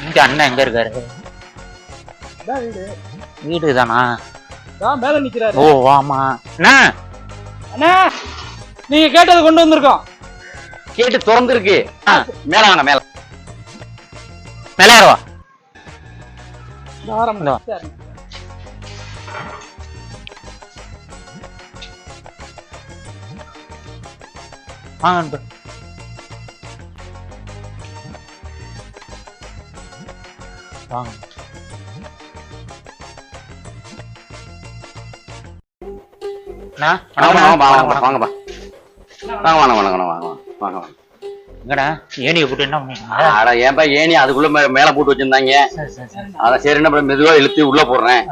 இங்க அண்ணன் எங்க இருக்காரு? வீடு. தானா தான் மேல நிக்கிறாரு. ஓ ஆமா அண்ணா! அண்ணா நீங்க கேட்டது கொண்டு வந்திருக்கோம். கேட்டு திறந்துருக்கு. மேல வாங்க மேல. மேலே ஏறுவா? தாராளமா. இந்தா. சரி. வாங்க. வாங்க அண்ணா, வாங்க வணக்கம், வாங்க வணக்கம், வாங்க வணக்கம். வாங்க வாங்க வாங்க வாங்க வாங்க வாங்க எங்கடா? ஏனியை போட்டு என்ன பண்ணீங்க? அட ஏன்பா ஏனி அதுக்குள்ள மேல போட்டு வச்சிருந்தாங்க. சரி, சரி, சரி. அத சரி என்ன பண்ண மெதுவா இழுத்து உள்ள போடுறேன்.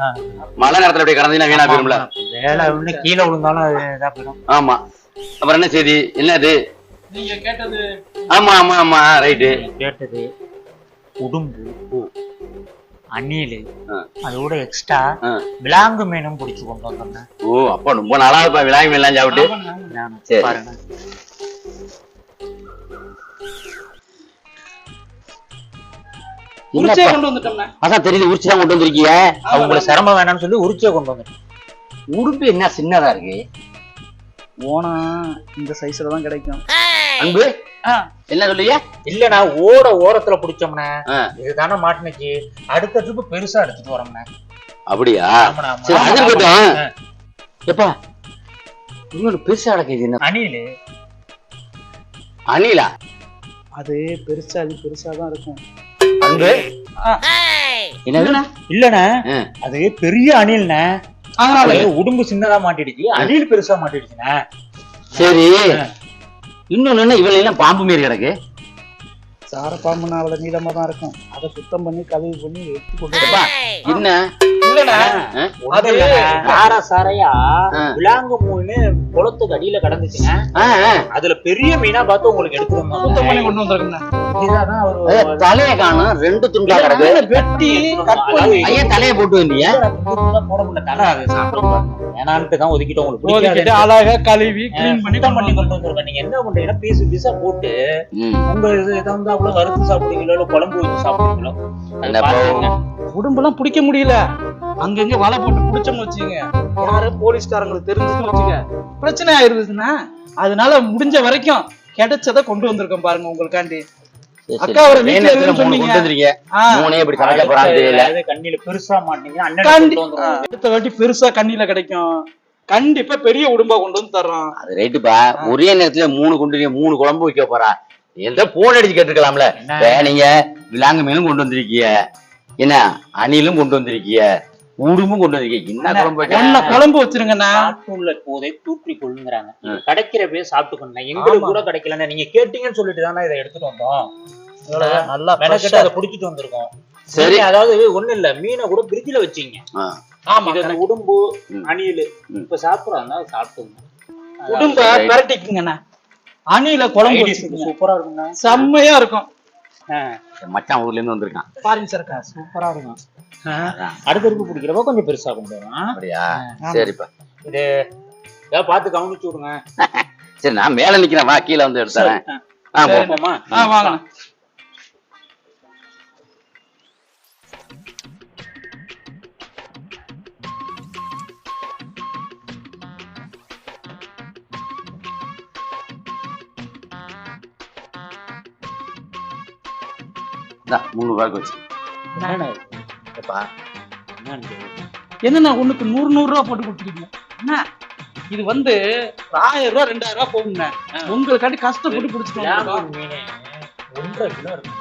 மழை நேரத்துல அப்படியே கடந்தீங்கன்னா வீணா போயிரும்ல. வேலை ஒண்ணு கீழே விழுந்தாலும் இதா போயிடும். ஆமா. அப்புறம் என்ன செய்தி? என்னது நீங்க கேட்டது. ஆமா ஆமா ஆமா. ரைட்டு. கேட்டது உடும்பு அணில். அதோட எக்ஸ்ட்ரா. விலாங்கு மீனும் பிடிச்சு கொண்டு வந்தோம்னா ஓ அப்பா ரொம்ப நாளா இப்ப விளாங்கி எல்லாம் சாப்பிட்டு நானு. சரி. உரிச்சே கொண்டு வந்துட்டோம்ண்ணா அதான் தெரியுது உரிச்சு தான் கொண்டு வந்திருக்கீங்க அவங்களுக்கு சிரமம் வேணாம்னு சொல்லி உரிச்சே கொண்டு வந்துட்டேன் உடுப்பு என்ன சின்னதா இருக்கு? ஓனா இந்த சைஸ்ல தான் கிடைக்கும். அன்பு. என்ன சொல்லுங்க இல்லண்ணா ஓட ஓரத்துல பிடிச்சோம்னா. இதுதானே மாட்டினுச்சு. அடுத்த ட்ரிப்பு பெருசா எடுத்துட்டு வரோம்ண்ணே அப்படியா. எப்பா இன்னொரு பெருசா நடக்குது என்ன? அணில். அணிலா? அது பெருசா அது பெருசா தான் இருக்கும். அன்பு இல்லண்ணே. அது பெரிய அணில்ண்ணே. அதனால அது உடும்பு சின்னதா மாட்டிடுச்சு. அணில் பெருசா மாட்டிடுச்சுண்ணே. சரி. இன்னொன்னு என்ன? இவள எல்லாம் பாம்பு மாரி கிடக்கு. சார பாம்புனா அவ்வளவு நீளமா தான் இருக்கும். அதை சுத்தம் பண்ணி கழுவி பண்ணி எடுத்து கொண்டு என்ன? இல்லண்ணா ஆ? அது சார சாரையா ஆ. விலாங்கு மூணு குளத்துக்கு அடியில கடந்துச்சுங்க. அதுல பெரிய மீனா பார்த்து உங்களுக்கு எடுத்து வந்தோம் சுத்தம் பண்ணி கொண்டு வந்திருக்கோம்ண்ணா இதுதான் ஏ, ஒரு தலைய காணும். ரெண்டு துண்டா கிடக்கு. வெட்டி கட் பண்ணி ஐயா தலைய போட்டு வந்தீங்க. போட முடியல. தலை அது சாப்பிட வேணான்ட்டு தான் ஒதுக்கிட்டு உங்களுக்கு ஒதுக்கிட்டு பிடிக்காது அழகா கழுவி கிளீன் பண்ணி சுத்தம் பண்ணி கொண்டு வந்திருக்கேன் நீங்க என்ன பண்றீங்கன்னா பீஸ் பீஸா போட்டு. உங்க இது அவ்வளவு வறுத்து சாப்பிடுவீங்களோ குழம்பு வச்சு சாப்பிடுவீங்களோ. உடம்பெல்லாம் பிடிக்க முடியல. அங்கங்க வலை போட்டு பிடிச்சோம்னு வச்சுங்க யாரு போலீஸ்காரங்களுக்கு தெரிஞ்சுன்னு வச்சுங்க பிரச்சனை ஆயிருதுன்னா அதனால முடிஞ்ச வரைக்கும் கிடைச்சதை கொண்டு வந்திருக்கோம் பாருங்க உங்களுக்காண்டி. அக்கா சரி. வீட்டுல சொன்னீங்க. மூணே இப்படி சமைக்க போறாங்க கண்ணில பெருசா மாட்டீங்க அண்ணன் காண்டி- கொண்டு வந்துருவோம் அடுத்த வாட்டி பெருசா கண்ணில கிடைக்கும். கண்டிப்பா பெரிய உடும்பா கொண்டு வந்து தர்றோம். அது ரைட்டுப்பா ஒரே நேரத்துல மூணு கொண்டு மூணு குழம்பு வைக்க போறா. எந்த போன் அடிச்சு? இப்ப நீங்க விலாங்கு மீனும் கொண்டு வந்திருக்கீங்க. என்ன அணிலும் கொண்டு வந்திருக்கீங்க. உடும்பும் கொண்டு வந்திருக்கீங்க என்ன குழம்பு வைக்க? குழம்பு வச்சிருங்கண்ணா? காட்டுள்ள போதை தூற்றி கொள்ளுங்கிறாங்க. கிடைக்கிற போய் சாப்பிட்டுக்கணும் எங்களுக்கு. கூட கிடைக்கலன்னா நீங்க கேட்டீங்கன்னு சொல்லிட்டு தானே இதை எடுத்துட்டு வந்தோம். நல்லா மெனக்கெட்டு அதை பிடிச்சிட்டு வந்திருக்கோம். சரி. அதாவது ஒண்ணு இல்ல மீனை கூட பிரிட்ஜில் வச்சீங்க. ஆமா உடும்பு. அணில். இப்ப சாப்பிடுறாங்க சாப்பிட்டுங்க உடும்ப பரட்டிக்குங்கண்ணா. அணில குழம்பு. சூப்பரா இருக்குங்க செம்மையா இருக்கும். மச்சான் ஊர்ல இருந்து வந்திருக்கான். பாருங்க சார் சூப்பரா இருக்கும். அடுத்த இருப்பு பிடிக்கிறப்ப கொஞ்சம் பெருசா கொண்டு வரும் அப்படியா. சரிப்பா. இது ஏதாவது பார்த்து கவனிச்சு விடுங்க. சரி நான் மேல நிக்கிறேன். வா கீழே வந்து எடுத்துறேன். ஆ. போமா ஆ வாங்க. ரூபாய்க்கு வச்சு. என்னண்ணா ஒண்ணுக்கு நூறு நூறு ரூபா போட்டு கொடுத்துருக்கீங்க என்ன? இது வந்து ஆயிரம் ரூபா ரெண்டாயிரம் ரூபா போகுங்க உங்களுக்காண்டி கஷ்டப்பட்டு பிடிச்சிட்டு ஒன்றரை கிலோ இருக்கும்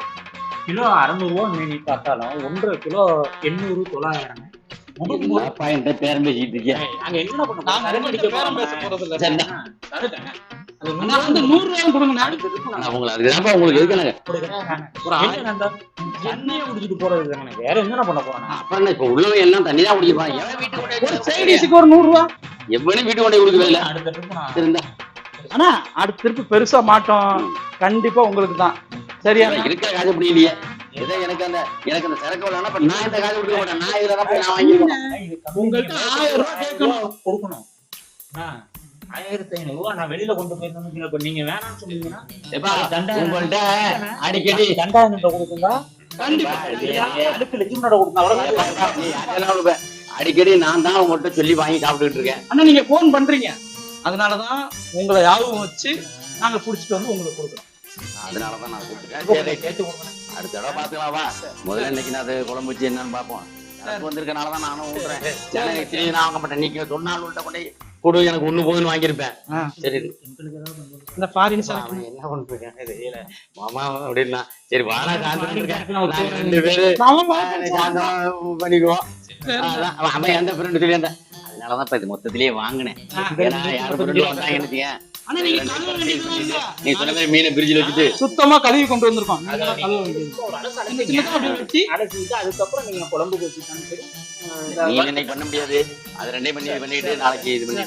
கிலோ அறநூறுவா மீன் பார்த்தாலும் ஒன்றரை கிலோ எண்ணூறு தொள்ளாயிரம் பேரம் பேசிட்டு இருக்கேன் நாங்க என்ன பண்ண நாங்க போறோம்? உங்ககிட்ட பேரம் பேச போறது இல்ல. இல்ல அடுத்த திருப்பி பெருசா மாட்டோம் கண்டிப்பா உங்களுக்கு தான். சரியா? இருக்கிற காசு முடியலையே ஏதோ எனக்கு அந்த எனக்கு அந்த சரக்கு இப்ப நான் இந்த காசு கொடுக்க மாட்டேன். நான் இதுல தான் போய் நான் வாங்கிடுவேன் உங்கள்ட்ட ஆயிரம் ரூபாய். கொடுக்கணும். ஆ, ஆயிரத்தி ஐநூறு ரூபா நான் வெளியில கொண்டு போயிருந்தேன் இப்ப நீங்க வேணாம்னு சொன்னீங்கன்னா உங்கள்ட்ட அடிக்கடி தண்டாயிரம் கொடுக்குங்களா. அடிக்கடி நான் தான் உங்கள்ட்ட சொல்லி வாங்கி சாப்பிட்டுட்டு இருக்கேன். அண்ணா நீங்க போன் பண்றீங்க. அதனாலதான் உங்களை ஞாபகம் வச்சு நாங்க புடிச்சிட்டு வந்து உங்களுக்கு கொடுக்குறோம். அதனாலதான் நான் கூப்பிட்டுருக்கேன் அடுத்த தடவை பாத்துக்கலாம் வா. முதல்ல இன்னைக்கு நான் அது குழம்பு வச்சு என்னன்னு பாப்போம் வந்திருக்கனால தான் நானும் ஊட்டுறேன் எனக்கு தெரியுது நான் வாங்க மாட்டேன். நீங்க சொன்னால் உள்ள கொண்டு கொடு எனக்கு ஒண்ணு போதுன்னு வாங்கியிருப்பேன். சரி. இந்த ஃபாரின் அவன் என்ன பண்ணிருக்கேன் தெரியல. மாமா அப்படின்னா சரி வாடா காந்து இருக்கேன் நாங்க ரெண்டு பேரு சாயந்தரம் பண்ணிக்குவோம். அதான், அவன் எந்த ஃப்ரெண்டு அதனாலதான் இப்ப இது மொத்தத்திலேயே வாங்கினேன். ஏன்னா யாரும் ஃப்ரெண்டு வந்தாங்கன்னு வச்சுக்கேன். அண்ணா நீங்க கழுவ வேண்டியது இல்ல. நீ சொன்ன மாதிரி மீனை பிரிட்ஜில் வச்சுட்டு சுத்தமா கழுவி கொண்டு வந்திருக்கோம். அதுக்கப்புறம் நீங்க பண்ண முடியாது. அது ரெண்டையும் பண்ணி பண்ணிட்டு நாளைக்கு இது வாங்க.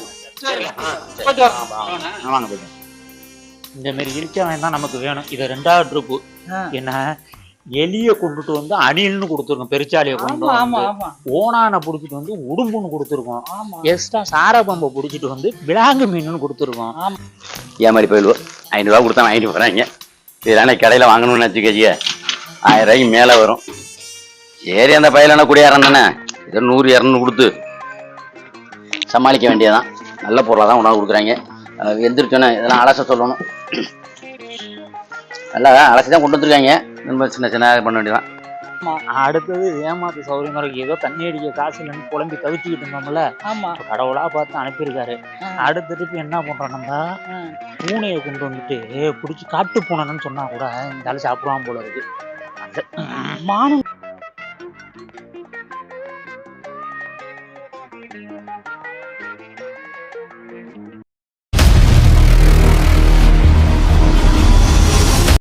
போயிட்டு இந்த மாதிரி இழிச்சவன் தான் நமக்கு வேணும். இது ரெண்டாவது ட்ரிப்பு. என்ன? எலிய கொண்டுட்டு வந்து அணில்னு கொடுத்துருக்கோம் பெருச்சாலியை கொண்டு ஆமா ஆமா வந்து ஆமா. ஓனானை புடிச்சிட்டு வந்து உடும்புன்னு கொடுத்துருக்கோம். ஆமா. எக்ஸ்ட்ரா சாரபம்பை புடிச்சிட்டு வந்து விலாங்கு மீனுன்னு கொடுத்துருக்கோம். ஏன் மாதிரி போயிடுவோம் ஐநூறுரூவா கொடுத்தா வாங்கிட்டு போகிறாங்க இதெல்லாம் கடையில் வாங்கணும்னு வச்சுக்கச்சிய ஆயிரம் ரூபாய்க்கு மேலே வரும். சரி அந்த பையலான குடியாரம் தானே? ஏதோ நூறு இரநூறு கொடுத்து. சமாளிக்க வேண்டியதான் நல்ல பொருளாக தான் உணவு கொடுக்குறாங்க. எந்திரிச்சோன்னே இதெல்லாம் அலச சொல்லணும். நல்லா அலசி தான் கொண்டு வந்துருக்காங்க. நம்ம சின்ன சின்ன இது பண்ண வேண்டியதான் அடுத்தது ஏமாத்து சௌகரியமா இருக்கு ஏதோ தண்ணி அடிக்க காசு இல்லைன்னு புலம்பி தவிச்சுக்கிட்டு இருந்தோம்ல. ஆமா. கடவுளா பார்த்து அனுப்பியிருக்காரு. அடுத்த ட்ரிப் என்ன பண்றோம் நம்ம? ஆ. பூனையை கொண்டு வந்துட்டு பிடிச்சி காட்டு பூனைன்னு சொன்னா கூட இந்த ஆளு சாப்பிடுவான் போல இருக்கு. அந்த- மானு